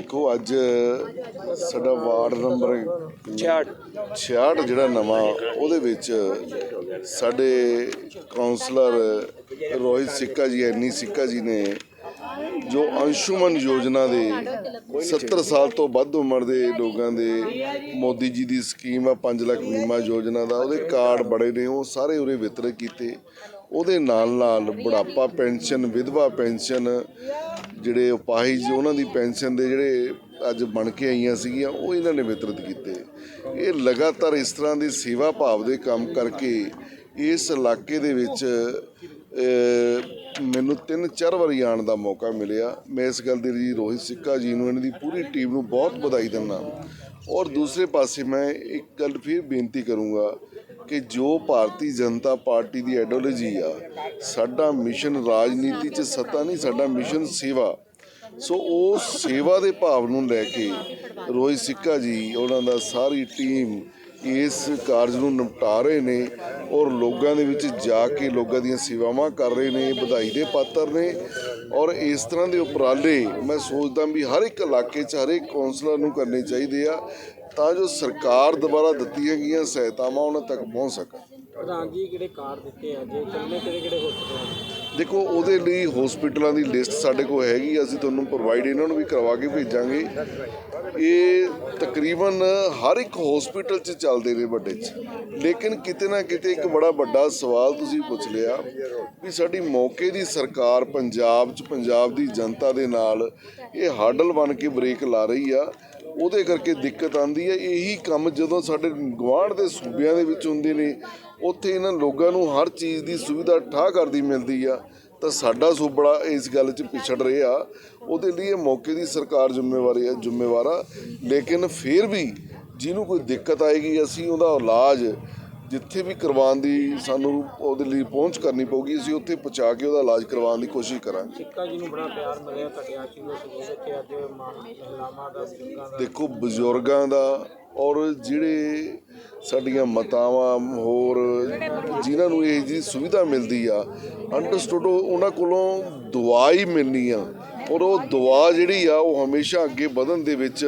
ਦੇਖੋ ਅੱਜ ਸਾਡਾ ਵਾਰਡ ਨੰਬਰ 66 66 ਜਿਹੜਾ ਨਵਾਂ ਉਹਦੇ ਵਿੱਚ ਸਾਡੇ ਕਾਉਂਸਲਰ ਰੋਹਿਤ ਸਿੱਕਾ ਜੀ ਐਨੀ ਸਿੱਕਾ ਜੀ ਨੇ ਜੋ ਅੰਸ਼ੁਮਨ ਯੋਜਨਾ ਦੇ 70 ਸਾਲ ਤੋਂ ਵੱਧ ਉਮਰ ਦੇ ਲੋਕਾਂ ਦੇ ਮੋਦੀ ਜੀ ਦੀ ਸਕੀਮ ਆ 5 ਲੱਖ ਬੀਮਾ ਯੋਜਨਾ ਦਾ ਉਹਦੇ ਕਾਰਡ ਬੜੇ ਨੇ ਉਹ ਸਾਰੇ ਉਰੇ ਵਿਤਰਿਤ ਕੀਤੇ। ਉਹਦੇ ਨਾਲ ਨਾਲ ਬੁਢਾਪਾ ਪੈਨਸ਼ਨ, ਵਿਧਵਾ ਪੈਨਸ਼ਨ, ਜਿਹੜੇ ਉਪਾਹੀ ਜੀ, ਉਹਨਾਂ ਦੀ ਪੈਨਸ਼ਨ ਦੇ ਜਿਹੜੇ ਅੱਜ ਬਣ ਕੇ ਆਈਆਂ ਸੀਗੀਆਂ, ਉਹ ਇਹਨਾਂ ਨੇ ਵਿਤਰਿਤ ਕੀਤੇ। ਇਹ ਲਗਾਤਾਰ ਇਸ ਤਰ੍ਹਾਂ ਦੀ ਸੇਵਾ ਭਾਵ ਦੇ ਕੰਮ ਕਰਕੇ ਇਸ ਇਲਾਕੇ ਦੇ ਵਿੱਚ ਮੈਨੂੰ ਤਿੰਨ ਚਾਰ ਵਾਰੀ ਆਉਣ ਦਾ ਮੌਕਾ ਮਿਲਿਆ। ਮੈਂ ਇਸ ਗੱਲ ਦੀ ਜੀ ਰੋਹਿਤ ਸਿੱਕਾ ਜੀ ਨੂੰ, ਇਹਨਾਂ ਦੀ ਪੂਰੀ ਟੀਮ ਨੂੰ ਬਹੁਤ ਵਧਾਈ ਦਿੰਦਾ। ਔਰ ਦੂਸਰੇ ਪਾਸੇ ਮੈਂ ਇੱਕ ਗੱਲ ਫਿਰ ਬੇਨਤੀ ਕਰੂੰਗਾ ਕਿ ਜੋ ਭਾਰਤੀ ਜਨਤਾ ਪਾਰਟੀ ਦੀ ਆਈਡੀਓਲੋਜੀ ਆ, ਸਾਡਾ ਮਿਸ਼ਨ ਰਾਜਨੀਤੀ 'ਚ ਸੱਤਾ ਨਹੀਂ, ਸਾਡਾ ਮਿਸ਼ਨ ਸੇਵਾ। ਸੋ ਉਹ ਸੇਵਾ ਦੇ ਭਾਵ ਨੂੰ ਲੈ ਕੇ ਰੋਹਿਤ ਸਿੱਕਾ ਜੀ, ਉਹਨਾਂ ਦਾ ਸਾਰੀ ਟੀਮ ਇਸ ਕਾਰਜ ਨੂੰ ਨਿਪਟਾ ਰਹੇ ਨੇ ਔਰ ਲੋਕਾਂ ਦੇ ਵਿੱਚ ਜਾ ਕੇ ਲੋਕਾਂ ਦੀਆਂ ਸੇਵਾਵਾਂ ਕਰ ਰਹੇ ਨੇ, ਵਧਾਈ ਦੇ ਪਾਤਰ ਨੇ ਔਰ ਇਸ ਤਰ੍ਹਾਂ ਦੇ ਉਪਰਾਲੇ ਮੈਂ ਸੋਚਦਾ ਵੀ ਹਰ ਇੱਕ ਇਲਾਕੇ 'ਚ ਹਰ ਇੱਕ ਕੌਂਸਲਰ ਨੂੰ ਕਰਨੇ ਚਾਹੀਦੇ ਆ ਤਾਂ ਜੋ ਸਰਕਾਰ ਦੁਆਰਾ ਦਿੱਤੀਆਂ ਗਈਆਂ ਸਹਾਇਤਾਵਾਂ ਉਹਨਾਂ ਤੱਕ ਪਹੁੰਚ ਸਕਣ। ਪ੍ਰਧਾਨ ਜੀ ਕਿਹੜੇ ਕਾਰ ਦਿੱਤੇ ਆ? ਜੇ ਚੱਲਨੇ ਕਿਹੜੇ ਕਿਹੜੇ ਹਸਪਤਾਲ ਦੇਖੋ ਉਹਦੇ ਲਈ ਹਸਪੀਟਲਾਂ ਦੀ ਲਿਸਟ ਸਾਡੇ ਕੋਲ ਹੈਗੀ ਆ, ਅਸੀਂ ਤੁਹਾਨੂੰ ਪ੍ਰੋਵਾਈਡ ਇਹਨਾਂ ਨੂੰ ਵੀ ਕਰਵਾ ਕੇ ਭੇਜਾਂਗੇ। ਇਹ ਤਕਰੀਬਨ ਹਰ ਇੱਕ ਹਸਪੀਟਲ 'ਚ ਚੱਲਦੇ ਨੇ ਵੱਡੇ 'ਚ। ਲੇਕਿਨ ਕਿਤੇ ਨਾ ਕਿਤੇ ਇੱਕ ਬੜਾ ਵੱਡਾ ਸਵਾਲ ਤੁਸੀਂ ਪੁੱਛ ਲਿਆ ਵੀ ਸਾਡੀ ਮੌਕੇ ਦੀ ਸਰਕਾਰ ਪੰਜਾਬ 'ਚ ਪੰਜਾਬ ਦੀ ਜਨਤਾ ਦੇ ਨਾਲ ਇਹ ਹਾਡਲ ਬਣ ਕੇ ਬ੍ਰੇਕ ਲਾ ਰਹੀ ਆ। ਉਹਦੇ ਕਰਕੇ ਦਿੱਕਤ ਆਂਦੀ ਹੈ। ਇਹੀ ਕੰਮ ਜਦੋਂ ਸਾਡੇ ਗੁਆਂਢ ਦੇ ਸੂਬਿਆਂ ਦੇ ਵਿੱਚ ਹੁੰਦੇ ਨੇ, ਉੱਥੇ ਇਹਨਾਂ ਲੋਕਾਂ ਨੂੰ ਹਰ ਚੀਜ਼ ਦੀ ਸੁਵਿਧਾ ਠਾਹ ਕਰਦੀ ਮਿਲਦੀ ਆ। ਤਾਂ ਸਾਡਾ ਸੂਬਾ ਇਸ ਗੱਲ 'ਚ ਪਿਛੜ ਰਿਹਾ। ਉਹਦੇ ਲਈ ਇਹ ਮੌਕੇ ਦੀ ਸਰਕਾਰ ਜ਼ਿੰਮੇਵਾਰੀ ਹੈ ਜ਼ਿੰਮੇਵਾਰ ਆ। ਲੇਕਿਨ ਫਿਰ ਵੀ ਜਿਹਨੂੰ ਕੋਈ ਦਿੱਕਤ ਆਏਗੀ, ਅਸੀਂ ਉਹਦਾ ਇਲਾਜ ਜਿੱਥੇ ਵੀ ਕਰਵਾਉਣ ਦੀ ਸਾਨੂੰ ਉਹਦੇ ਲਈ ਪਹੁੰਚ ਕਰਨੀ ਪਊਗੀ ਅਸੀਂ ਉੱਥੇ ਪਹੁੰਚਾ ਕੇ ਉਹਦਾ ਇਲਾਜ ਕਰਵਾਉਣ ਦੀ ਕੋਸ਼ਿਸ਼ ਕਰਾਂਗੇ। ਸਿੱਕਾ ਜੀ ਨੂੰ ਬੜਾ ਪਿਆਰ ਮਿਲਿਆ ਤੁਹਾਡੇ ਆਸ਼ੀਰਵਾਦ ਇੱਥੇ ਅੱਜ ਮਹਿਲਾਵਾਂ ਦਾ ਬਜ਼ੁਰਗਾਂ ਦਾ। ਦੇਖੋ ਬਜ਼ੁਰਗਾਂ ਦਾ ਔਰ ਜਿਹੜੇ ਸਾਡੀਆਂ ਮਾਤਾਵਾਂ ਹੋਰ ਜਿਨ੍ਹਾਂ ਨੂੰ ਇਹ ਜੀ ਸੁਵਿਧਾ ਮਿਲਦੀ ਆ ਅੰਡਰਸਟੂਡ ਉਹਨਾਂ ਕੋਲੋਂ ਦੁਆ ਹੀ ਮਿਲਣੀ ਆ। ਔਰ ਉਹ ਦੁਆ ਜਿਹੜੀ ਆ ਉਹ ਹਮੇਸ਼ਾ ਅੱਗੇ ਵਧਣ ਦੇ ਵਿੱਚ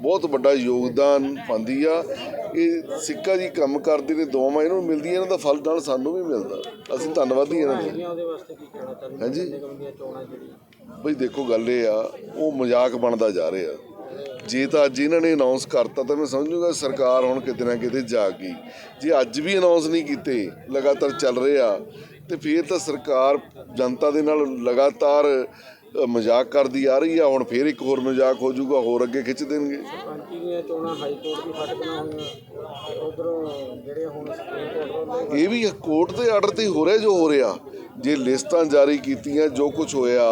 ਬਹੁਤ ਵੱਡਾ ਯੋਗਦਾਨ ਪਾਉਂਦੀ ਆ। ਇਹ ਸਿੱਕਾ ਜੀ ਕੰਮ ਕਰਦੇ ਨੇ ਦੁਆਵਾਂ ਇਹਨਾਂ ਨੂੰ ਮਿਲਦੀਆਂ ਇਹਨਾਂ ਦਾ ਫਲ ਨਾਲ ਸਾਨੂੰ ਵੀ ਮਿਲਦਾ। ਅਸੀਂ ਧੰਨਵਾਦੀ ਇਹਨਾਂ ਦੇ ਉਹਦੇ ਵਾਸਤੇ ਕੀ ਕਹਿਣਾ ਚਾਹੁੰਦੇ ਹਾਂਜੀ। ਬਈ ਦੇਖੋ ਗੱਲ ਇਹ ਆ ਉਹ ਮਜ਼ਾਕ ਬਣਦਾ ਜਾ ਰਿਹਾ। ਜੇ ਤਾਂ ਅੱਜ ਇਹਨਾਂ ਨੇ ਅਨਾਉਂਸ ਕਰਤਾ ਤਾਂ ਮੈਂ ਸਮਝੂਗਾ ਸਰਕਾਰ ਹੁਣ ਕਿਤੇ ਨਾ ਕਿਤੇ ਜਾ ਗਈ ਜੇ ਅੱਜ ਵੀ ਅਨਾਉਂਸ ਨਹੀਂ ਕੀਤੇ ਲਗਾਤਾਰ ਚੱਲ ਰਿਹਾ ਤੇ ਫਿਰ ਤਾਂ ਸਰਕਾਰ ਜਨਤਾ ਦੇ ਨਾਲ ਲਗਾਤਾਰ ਮਜ਼ਾਕ ਕਰਦੀ ਆ ਰਹੀ ਆ ਹੁਣ ਫਿਰ ਇੱਕ ਹੋਰ ਮਜ਼ਾਕ ਹੋ ਜਾਊਗਾ ਹੋਰ ਅੱਗੇ ਖਿੱਚ ਦੇਣਗੇ। ਪੰਚੀ ਦੀਆਂ ਚੋਣਾਂ ਹਾਈ ਕੋਰਟ ਦੀ ਫਟਕਣਾ ਹੋਈਆਂ ਉਧਰੋਂ ਜਿਹੜੇ ਹੁਣ ਸੁਪਰੀਮ ਕੋਰਟ ਵੱਲੋਂ ਇਹ ਵੀ ਕੋਰਟ ਦੇ ਆਰਡਰ ਤੇ ਹੀ ਹੋ ਰਿਹਾ ਜੋ ਹੋ ਰਿਹਾ। ਜੇ ਲਿਸਟਾਂ ਜਾਰੀ ਕੀਤੀਆਂ ਜੋ ਕੁਝ ਹੋਇਆ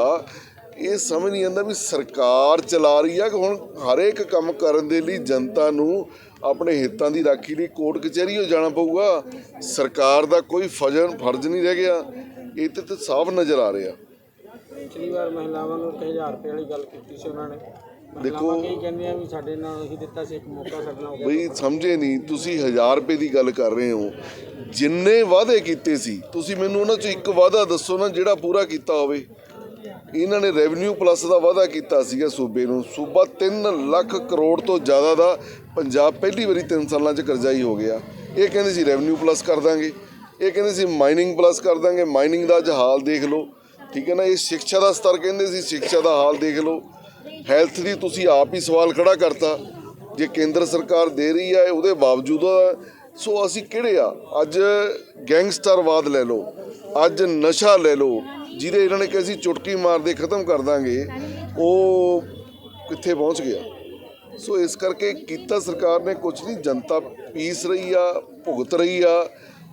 ਇਹ ਸਮਝ ਨਹੀਂ ਆਉਂਦਾ ਵੀ ਸਰਕਾਰ ਚਲਾ ਰਹੀ ਆ ਕਿ ਹੁਣ ਹਰ ਇੱਕ ਕੰਮ ਕਰਨ ਦੇ ਲਈ ਜਨਤਾ ਨੂੰ ਆਪਣੇ ਹਿੱਤਾਂ ਦੀ ਰਾਖੀ ਲਈ ਕੋਰਟ ਕਚਹਿਰੀ ਹੋ ਜਾਣਾ ਪਊਗਾ। ਸਰਕਾਰ ਦਾ ਕੋਈ ਫਜਨ ਫਰਜ਼ ਨਹੀਂ ਰਹਿ ਗਿਆ। ਇਹ ਤੇ ਤਾਂ ਸਾਫ਼ ਨਜ਼ਰ ਆ ਰਿਹਾ। ਪਿਛਲੀ ਵਾਰ ਮਹਿਲਾਵਾਂ ਨੂੰ 1000 ਰੁਪਏ ਵਾਲੀ ਗੱਲ ਕੀਤੀ ਸੀ ਉਹਨਾਂ ਨੇ। ਦੇਖੋ- ਮਹਿਲਾਵਾਂ ਕਈ ਕਹਿੰਦੀਆਂ ਵੀ ਸਾਡੇ ਨਾਲ ਅਸੀਂ ਦਿੱਤਾ ਸੀ ਇੱਕ ਮੌਕਾ ਸਾਡੇ ਨਾਲ ਬਈ ਸਮਝੇ ਨਹੀਂ ਤੁਸੀਂ 1000 ਰੁਪਏ ਦੀ ਗੱਲ ਕਰ ਰਹੇ ਹੋ। ਜਿੰਨੇ ਵਾਅਦੇ ਕੀਤੇ ਸੀ ਤੁਸੀਂ ਮੈਨੂੰ ਉਹਨਾਂ ਚੋਂ ਇੱਕ ਵਾਅਦਾ ਦੱਸੋ ਨਾ ਜਿਹੜਾ ਪੂਰਾ ਕੀਤਾ ਹੋਵੇ। ਇਹਨਾਂ ਨੇ ਰੈਵਨਿਊ ਪਲੱਸ ਦਾ ਵਾਅਦਾ ਕੀਤਾ ਸੀਗਾ ਸੂਬੇ ਨੂੰ। ਸੂਬਾ 3 ਲੱਖ ਕਰੋੜ ਤੋਂ ਜ਼ਿਆਦਾ ਦਾ ਪੰਜਾਬ ਪਹਿਲੀ ਵਾਰੀ 3 ਸਾਲਾਂ 'ਚ ਕਰਜ਼ਾਈ ਹੋ ਗਿਆ। ਇਹ ਕਹਿੰਦੇ ਸੀ ਰੈਵਨਿਊ ਪਲੱਸ ਕਰ ਦਾਂਗੇ। ਇਹ ਕਹਿੰਦੇ ਸੀ ਮਾਈਨਿੰਗ ਪਲੱਸ ਕਰ ਦਾਂਗੇ। ਮਾਈਨਿੰਗ ਦਾ ਅੱਜ ਹਾਲ ਦੇਖ ਲਓ। ਠੀਕ ਹੈ ਨਾ, ਇਹ ਸਿੱਖਿਆ ਦਾ ਸਤਰ ਕਹਿੰਦੇ ਸੀ, ਸਿੱਖਿਆ ਦਾ ਹਾਲ ਦੇਖ ਲਓ। ਹੈਲਥ ਦੀ ਤੁਸੀਂ ਆਪ ਹੀ ਸਵਾਲ ਖੜਾ ਕਰਤਾ। ਜੇ ਕੇਂਦਰ ਸਰਕਾਰ ਦੇ ਰਹੀ ਹੈ ਉਹਦੇ ਬਾਵਜੂਦ ਸੋ ਅਸੀਂ ਕਿਹੜੇ ਆ? ਅੱਜ ਗੈਂਗਸਟਰਵਾਦ ਲੈ ਲਓ। ਅੱਜ ਨਸ਼ਾ ਲੈ ਲਓ। ਜਿਹਦੇ ਇਹਨਾਂ ਨੇ ਕਿਹਾ ਅਸੀਂ ਚੁਟਕੀ ਮਾਰਦੇ ਖਤਮ ਕਰ ਦਾਂਗੇ, ਉਹ ਕਿੱਥੇ ਪਹੁੰਚ ਗਿਆ। ਸੋ ਇਸ ਕਰਕੇ ਕੀਤਾ ਸਰਕਾਰ ਨੇ ਕੁਝ ਨਹੀਂ, ਜਨਤਾ ਪੀਸ ਰਹੀ ਆ, ਭੁਗਤ ਰਹੀ ਆ,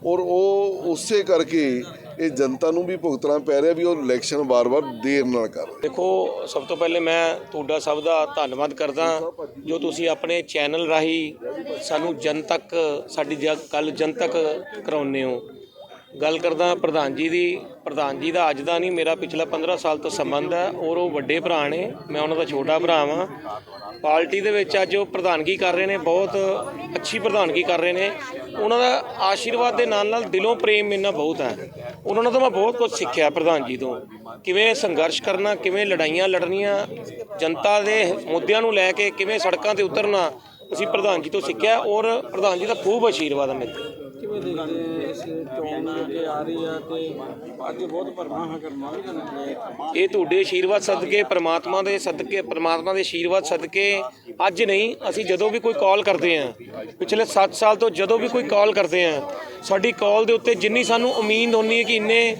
ਔਰ ਉਹ ਉਸੇ ਕਰਕੇ ਇਹ ਜਨਤਾ ਨੂੰ ਵੀ ਭੁਗਤਣਾ ਪੈ ਰਿਹਾ ਵੀ ਉਹ ਇਲੈਕਸ਼ਨ ਵਾਰ-ਵਾਰ ਦੇਰ ਨਾਲ ਕਰ ਦੇਖੋ, ਸਭ ਤੋਂ ਪਹਿਲੇ ਮੈਂ ਤੁਹਾਡਾ ਸਭ ਦਾ ਧੰਨਵਾਦ ਕਰਦਾ, ਜੋ ਤੁਸੀਂ ਆਪਣੇ ਚੈਨਲ ਰਾਹੀਂ ਸਾਨੂੰ ਜਨ ਤੱਕ ਸਾਡੀ ਗੱਲ ਜਨ ਤੱਕ ਕਰਾਉਂਦੇ ਹੋ। ਗੱਲ ਕਰਦਾ ਪ੍ਰਧਾਨ ਜੀ ਦੀ ਪ੍ਰਧਾਨ ਜੀ ਦਾ ਅੱਜ ਦਾ ਨਹੀਂ, ਮੇਰਾ ਪਿਛਲਾ 15 ਸਾਲ ਤੋਂ ਸੰਬੰਧ ਹੈ। ਔਰ ਉਹ ਵੱਡੇ ਭਰਾ ਨੇ, ਮੈਂ ਉਹਨਾਂ ਦਾ ਛੋਟਾ ਭਰਾ ਵਾਂ। ਪਾਰਟੀ ਦੇ ਵਿੱਚ ਅੱਜ ਉਹ ਪ੍ਰਧਾਨਗੀ ਕਰ ਰਹੇ ਨੇ, ਬਹੁਤ ਅੱਛੀ ਪ੍ਰਧਾਨਗੀ ਕਰ ਰਹੇ ਨੇ। ਉਹਨਾਂ ਦਾ ਆਸ਼ੀਰਵਾਦ ਦੇ ਨਾਲ ਨਾਲ ਦਿਲੋਂ ਪ੍ਰੇਮ ਇੰਨਾ ਬਹੁਤ ਹੈ। ਉਹਨਾਂ ਤੋਂ ਮੈਂ ਬਹੁਤ ਕੁਝ ਸਿੱਖਿਆ ਪ੍ਰਧਾਨ ਜੀ ਤੋਂ। ਕਿਵੇਂ ਸੰਘਰਸ਼ ਕਰਨਾ, ਕਿਵੇਂ ਲੜਾਈਆਂ ਲੜਨੀਆਂ, ਜਨਤਾ ਦੇ ਮੁੱਦਿਆਂ ਨੂੰ ਲੈ ਕੇ ਕਿਵੇਂ ਸੜਕਾਂ ਤੇ ਉਤਰਨਾ, ਅਸੀਂ ਪ੍ਰਧਾਨ ਜੀ ਤੋਂ ਸਿੱਖਿਆ। ਔਰ ਪ੍ਰਧਾਨ ਜੀ ਦਾ ਖੂਬ ਆਸ਼ੀਰਵਾਦ ਹੈ ਮੇਰੇ ਤੇ। ਚੋਣ ਅੱਗੇ ਆ ਰਹੀ ਆ ਤੇ ਅੱਜ ਬਹੁਤ ਭਰਮਾ ਹੈ ਕਰਨਾ ਵੀ ਕਰਨਾ ਇਹ ਤੁਹਾਡੇ ਆਸ਼ੀਰਵਾਦ ਸਦਕੇ, ਪ੍ਰਮਾਤਮਾ ਦੇ ਸਦਕੇ, ਪ੍ਰਮਾਤਮਾ ਦੇ ਆਸ਼ੀਰਵਾਦ ਸਦਕੇ ਅੱਜ ਨਹੀਂ, ਅਸੀਂ ਜਦੋਂ ਵੀ ਕੋਈ ਕਾਲ ਕਰਦੇ ਆਂ ਪਿਛਲੇ 7 ਸਾਲ ਤੋਂ ਜਦੋਂ ਵੀ ਕੋਈ ਕਾਲ ਕਰਦੇ ਆਂ ਸਾਡੀ ਕਾਲ ਦੇ ਉੱਤੇ ਜਿੰਨੀ ਸਾਨੂੰ ਉਮੀਦ ਹੁੰਦੀ ਹੈ ਕਿ ਇੰਨੇ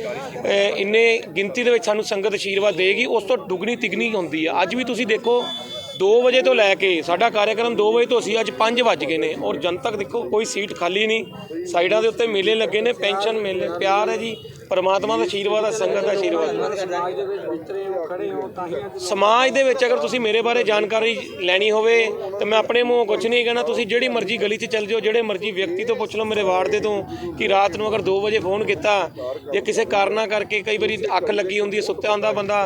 ਇੰਨੇ ਗਿਣਤੀ ਦੇ ਵਿੱਚ ਸਾਨੂੰ ਸੰਗਤ ਆਸ਼ੀਰਵਾਦ ਦੇਗੀ, ਉਸ ਤੋਂ ਦੁੱਗਣੀ ਤਿਗਣੀ ਹੁੰਦੀ ਹੈ। ਅੱਜ ਵੀ ਤੁਸੀਂ ਦੇਖੋ 2 ਵਜੇ ਤੋਂ ਲੈ ਕੇ, ਸਾਡਾ ਕਾਰਜਕ੍ਰਮ 2 ਵਜੇ ਤੋਂ ਅਸੀਂ ਅੱਜ 5 ਵੱਜ ਗਏ ਨੇ। ਔਰ ਜਨਤਕ ਦੇਖੋ, ਕੋਈ ਸੀਟ ਖਾਲੀ ਨਹੀਂ। ਸਾਈਡਾਂ ਦੇ ਉੱਤੇ ਮੇਲੇ ਲੱਗੇ ਨੇ, ਪੈਨਸ਼ਨ ਮੇਲੇ। ਪਿਆਰ ਹੈ ਜੀ, ਪਰਮਾਤਮਾ ਦਾ ਆਸ਼ੀਰਵਾਦ ਹੈ, ਸੰਗਤ ਦਾ ਆਸ਼ੀਰਵਾਦ ਸਮਾਜ ਦੇ ਵਿੱਚ ਅਗਰ ਤੁਸੀਂ ਮੇਰੇ ਬਾਰੇ ਜਾਣਕਾਰੀ ਲੈਣੀ ਹੋਵੇ ਤਾਂ ਮੈਂ ਆਪਣੇ ਮੂੰਹੋਂ ਕੁਝ ਨਹੀਂ ਕਹਿਣਾ ਤੁਸੀਂ ਜਿਹੜੀ ਮਰਜ਼ੀ ਗਲੀ 'ਚ ਚੱਲ ਜਾਓ ਜਿਹੜੇ ਮਰਜ਼ੀ ਵਿਅਕਤੀ ਤੋਂ ਪੁੱਛ ਲਓ ਮੇਰੇ ਵਾਰਡ ਦੇ ਤੋਂ ਕਿ ਰਾਤ ਨੂੰ ਅਗਰ 2 ਵਜੇ ਫੋਨ ਕੀਤਾ ਜੇ ਕਿਸੇ ਕਾਰਨਾ ਕਰਕੇ ਕਈ ਵਾਰੀ ਅੱਖ ਲੱਗੀ ਹੁੰਦੀ ਹੈ ਸੁੱਤਿਆ ਹੁੰਦਾ ਬੰਦਾ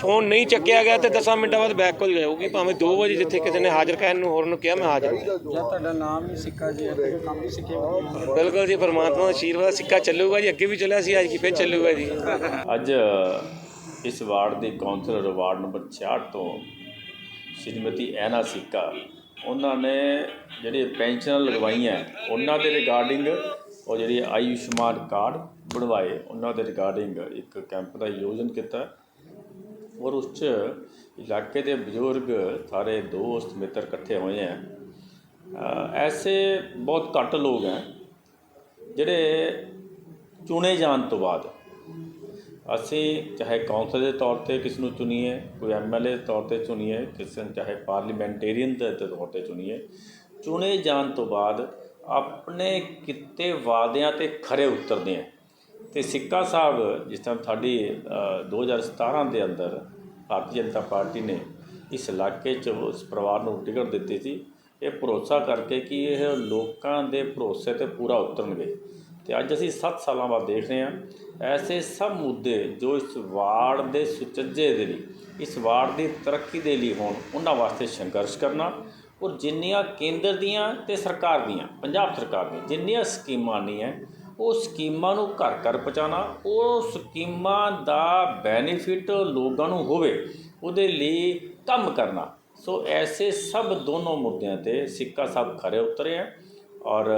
ਫੋਨ ਨਹੀਂ ਚੱਕਿਆ ਗਿਆ ਤੇ 10 ਮਿੰਟਾਂ ਬਾਅਦ ਬੈਕ ਕਾਲ ਜਾਊਗੀ ਭਾਵੇਂ 2 ਵਜੇ ਜਿੱਥੇ ਕਿਸੇ ਨੇ ਹਾਜ਼ਰ ਕਹਿਣ ਨੂੰ ਹੋਰ ਨੂੰ ਕਿਹਾ ਮੈਂ ਹਾਜ਼ਰ ਹਾਂ। ਤੁਹਾਡਾ ਨਾਮ ਹੀ ਸਿੱਕਾ ਜੀ ਕੰਮ ਵੀ ਹੋਏ ਬਿਲਕੁਲ ਜੀ ਪਰਮਾਤਮਾ ਦਾ ਆਸ਼ੀਰਵਾਦ ਸਿੱਕਾ ਚੱਲੂਗਾ ਜੀ ਅੱਗੇ ਵੀ ਚੱਲਿਆ ਸੀ ਅੱਜ ਕੀ ਫਿਰ ਚੱਲੂਗਾ ਜੀ ਅੱਜ ਇਸ ਵਾਰਡ ਦੇ ਕਾਉਂਸਲਰ ਵਾਰਡ ਨੰਬਰ 66 ਤੋਂ ਸ਼੍ਰੀਮਤੀ ਐਨਾ ਸਿੱਕਾ। ਉਹਨਾਂ ਨੇ ਜਿਹੜੇ ਪੈਨਸ਼ਨਾਂ ਲਗਵਾਈਆਂ, ਉਹਨਾਂ ਦੇ ਰਿਗਾਰਡਿੰਗ ਉਹ ਜਿਹੜੀ ਆਯੁਸ਼ਮਾਨ ਕਾਰਡ ਬਣਵਾਏ। ਉਹਨਾਂ ਦੇ ਰਿਗਾਰਡਿੰਗ ਇੱਕ ਕੈਂਪ ਦਾ ਆਯੋਜਨ ਕੀਤਾ। ਔਰ ਉਸ 'ਚ ਇਲਾਕੇ ਦੇ ਬਜ਼ੁਰਗ ਸਾਰੇ ਦੋਸਤ, ਮਿੱਤਰ ਇਕੱਠੇ ਹੋਏ ਹੈ ਐਸੇ ਬਹੁਤ ਘੱਟ ਲੋਕ ਹੈ ਜਿਹੜੇ ਚੁਣੇ ਜਾਣ ਤੋਂ ਬਾਅਦ। ਅਸੀਂ ਚਾਹੇ ਕੌਂਸਲ ਦੇ ਤੌਰ ਤੇ ਕਿਸ ਨੂੰ ਚੁਣੀਏ ਕੋਈ ਐਮਐਲਏ ਦੇ ਤੌਰ ਤੇ ਚੁਣੀਏ ਕਿਸੇ ਨੂੰ ਚਾਹੇ ਪਾਰਲੀਮੈਂਟੇਰੀਅਨ ਦੇ ਤੌਰ ਤੇ ਚੁਣੀਏ ਚੁਣੇ ਜਾਣ ਤੋਂ ਬਾਅਦ ਆਪਣੇ ਕਿਤੇ ਵਾਅਦਿਆਂ ਤੇ ਖਰੇ ਉਤਰਦੇ ਆ ਤੇ ਸਿੱਕਾ ਸਾਹਿਬ ਜਿਸ ਤਰ੍ਹਾਂ ਸਾਡੀ ਅ, 2017 ਦੇ ਅੰਦਰ ਭਾਰਤੀ ਜਨਤਾ ਪਾਰਟੀ ਨੇ ਇਸ ਇਲਾਕੇ 'ਚ ਉਸ ਪਰਿਵਾਰ ਨੂੰ ਟਿਕਟ ਦਿੱਤੀ ਸੀ ਇਹ ਭਰੋਸਾ ਕਰਕੇ ਕਿ ਇਹ ਲੋਕਾਂ ਦੇ ਭਰੋਸੇ ਤੇ ਪੂਰਾ ਉਤਰਨਗੇ। ਤੇ ਅੱਜ ਅਸੀਂ 7 ਸਾਲਾਂ ਬਾਅਦ ਦੇਖ ਰਹੇ ਹਾਂ। ਐਸੇ ਸਭ ਮੁੱਦੇ ਜੋ ਇਸ ਵਾਰਡ ਦੇ ਸੁਚੱਜੇ ਦੇ ਲਈ, ਇਸ ਵਾਰਡ ਦੀ ਤਰੱਕੀ ਦੇ ਲਈ ਹੋਣ, ਉਹਨਾਂ ਵਾਸਤੇ ਸੰਘਰਸ਼ ਕਰਨਾ ਔਰ ਜਿੰਨੀਆਂ ਕੇਂਦਰ ਦੀਆਂ ਤੇ ਸਰਕਾਰ ਦੀਆਂ, ਪੰਜਾਬ ਸਰਕਾਰ ਦੀਆਂ ਜਿੰਨੀਆਂ ਸਕੀਮਾਂ ਨਹੀਂ ਹੈ, ਉਹ ਸਕੀਮਾਂ ਨੂੰ ਘਰ ਘਰ ਪਹੁੰਚਾਉਣਾ, ਉਹ ਸਕੀਮਾਂ ਦਾ ਬੈਨੀਫਿਟ ਲੋਕਾਂ ਨੂੰ ਹੋਵੇ, ਉਹਦੇ ਲਈ ਕੰਮ ਕਰਨਾ। ਸੋ ਐਸੇ ਸਭ ਦੋਨੋਂ ਮੁੱਦਿਆਂ ਤੇ ਸਿੱਕਾ ਸਾਹਿਬ ਖਰੇ ਉਤਰੇ ਹੈ ਔਰ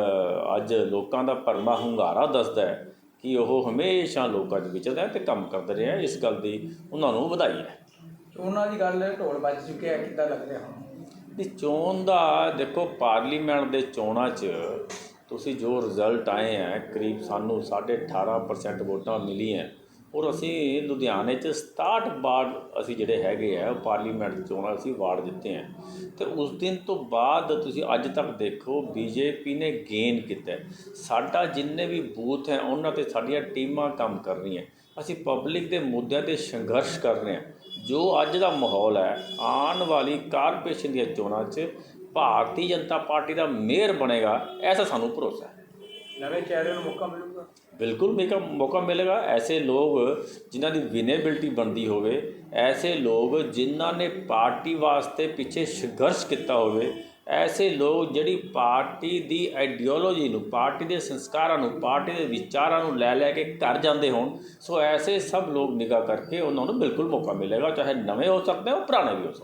ਅੱਜ ਲੋਕਾਂ ਦਾ ਭਰਮਾ ਹੁੰਗਾਰਾ ਦੱਸਦਾ ਹੈ ਕਿ ਉਹ ਹਮੇਸ਼ਾ ਲੋਕਾਂ 'ਚ ਵਿਚਰਦਾ ਹੈ ਤੇ ਕੰਮ ਕਰਦਾ ਰਿਹਾ ਇਸ ਗੱਲ ਦੀ ਉਹਨਾਂ ਨੂੰ ਵਧਾਈ ਹੈ। ਉਹਨਾਂ ਦੀ ਗੱਲ ਢੋਲ ਵੱਜ ਚੁੱਕਿਆ ਕਿੱਦਾਂ ਲੱਗ ਰਿਹਾ ਹੁਣ? ਇਸ ਚੋਣ ਦਾ ਦੇਖੋ ਪਾਰਲੀਮੈਂਟ ਦੇ ਚੋਣਾਂ 'ਚ ਤੁਸੀਂ ਜੋ ਰਿਜ਼ਲਟ ਆਏ ਹੈ ਕਰੀਬ ਸਾਨੂੰ 18.5% ਵੋਟਾਂ ਮਿਲੀਆਂ ਔਰ ਅਸੀਂ ਲੁਧਿਆਣੇ 'ਚ 67 ਵਾਰਡ ਅਸੀਂ ਜਿਹੜੇ ਹੈਗੇ ਆ, ਉਹ ਪਾਰਲੀਮੈਂਟ ਦੀ ਚੋਣਾਂ ਅਸੀਂ ਵਾਰਡ ਜਿੱਤੇ ਆ। ਤੇ ਉਸ ਦਿਨ ਤੋਂ ਬਾਅਦ ਤੁਸੀਂ ਅੱਜ ਤੱਕ ਦੇਖੋ, ਬੀਜੇਪੀ ਨੇ ਗੇਨ ਕੀਤਾ ਸਾਡਾ ਜਿੰਨੇ ਵੀ ਬੂਥ ਹੈ, ਉਹਨਾਂ ਤੇ ਸਾਡੀਆਂ ਟੀਮਾਂ ਕੰਮ ਕਰ ਰਹੀਆਂ ਅਸੀਂ ਪਬਲਿਕ ਦੇ ਮੁੱਦਿਆਂ ਤੇ ਸੰਘਰਸ਼ ਕਰ ਰਹੇ ਹਾਂ। ਜੋ ਅੱਜ ਦਾ ਮਾਹੌਲ ਹੈ, ਆਉਣ ਵਾਲੀ ਕਾਰਪੋਰੇਸ਼ਨ ਦੀਆਂ ਚੋਣਾਂ 'ਚ ਭਾਰਤੀ ਜਨਤਾ ਪਾਰਟੀ ਦਾ ਮੇਅਰ ਬਣੇਗਾ, ਐਸਾ ਸਾਨੂੰ ਭਰੋਸਾ ਹੈ। ਨਵੇਂ ਚਿਹਰੇ ਨੂੰ ਮੌਕਾ ਮਿਲੂਗਾ? ਬਿਲਕੁਲ ਮੇਕਾ ਮੌਕਾ ਮਿਲੇਗਾ। ਐਸੇ ਲੋਕ ਜਿਨ੍ਹਾਂ ਦੀ ਵਿਨੇਬਿਲਟੀ ਬਣਦੀ ਹੋਵੇ, ਐਸੇ ਲੋਕ ਜਿਨ੍ਹਾਂ ਨੇ ਪਾਰਟੀ ਵਾਸਤੇ ਪਿੱਛੇ ਸੰਘਰਸ਼ ਕੀਤਾ ਹੋਵੇ, ਐਸੇ ਲੋਕ ਜਿਹੜੀ ਪਾਰਟੀ ਦੀ ਆਈਡੀਓਲੋਜੀ ਨੂੰ, ਪਾਰਟੀ ਦੇ ਸੰਸਕਾਰਾਂ ਨੂੰ, ਪਾਰਟੀ ਦੇ ਵਿਚਾਰਾਂ ਨੂੰ ਲੈ ਲੈ ਕੇ ਘਰ ਜਾਂਦੇ ਹੋਣ, ਸੋ ਐਸੇ ਸਭ ਲੋਕ ਨਿਗਾਹ ਕਰਕੇ ਉਹਨਾਂ ਨੂੰ ਬਿਲਕੁਲ ਮੌਕਾ ਮਿਲੇਗਾ, ਚਾਹੇ ਨਵੇਂ ਹੋ ਸਕਦੇ ਹੋ ਪੁਰਾਣੇ ਵੀ ਹੋ ਸਕਦੇ